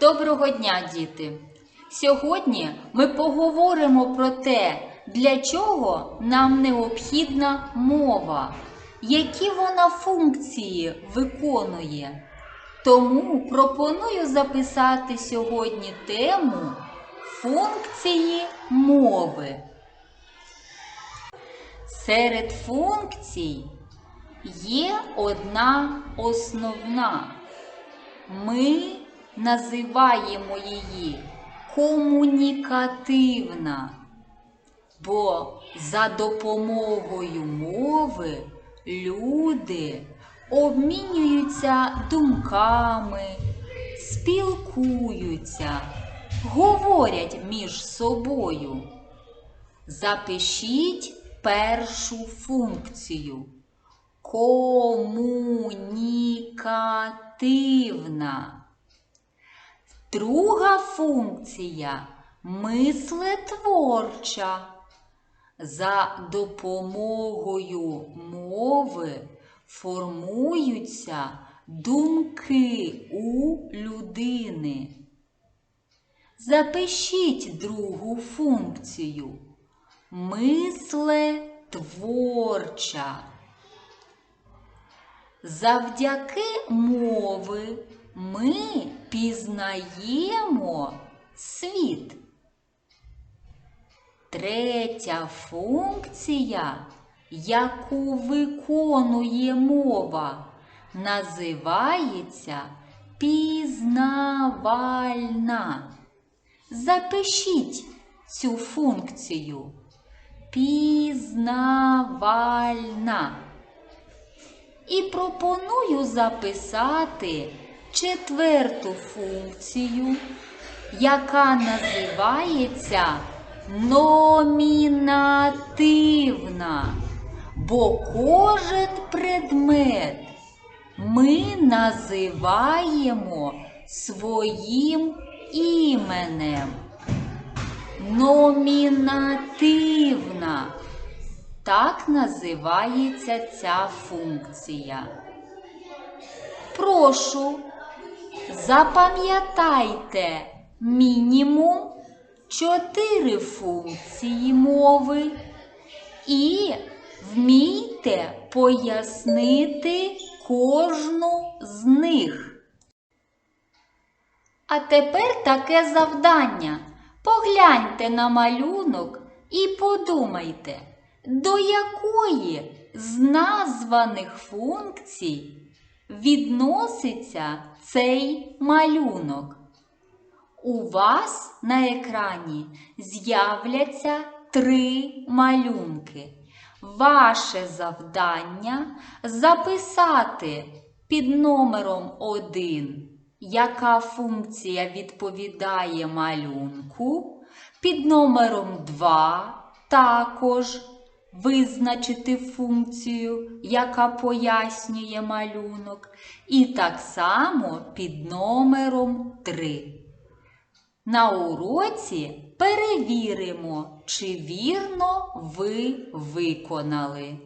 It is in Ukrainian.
Доброго дня, діти! Сьогодні ми поговоримо про те, для чого нам необхідна мова, які вона функції виконує. Тому пропоную записати сьогодні тему функції мови. Серед функцій є одна основна. Ми називаємо її комунікативна, бо за допомогою мови люди обмінюються думками, спілкуються, говорять між собою. Запишіть першу функцію. Комунікативна. Друга функція мислетворча. За допомогою мови формуються думки у людини. Запишіть другу функцію. Мислетворча. Завдяки мови ми пізнаємо світ. Третя функція, яку виконує мова, називається пізнавальна. Запишіть цю функцію. Пізнавальна. І пропоную записати четверту функцію, яка називається номінативна. Бо кожен предмет ми називаємо своїм іменем. Номінативна. Так називається ця функція. Прошу, запам'ятайте мінімум чотири функції мови і вмійте пояснити кожну з них. А тепер таке завдання. Погляньте на малюнок і подумайте, до якої з названих функцій відноситься цей малюнок. У вас на екрані з'являться три малюнки. Ваше завдання записати під номером 1, яка функція відповідає малюнку, під номером 2 також визначити функцію, яка пояснює малюнок, і так само під номером 3. На уроці перевіримо, чи вірно ви виконали.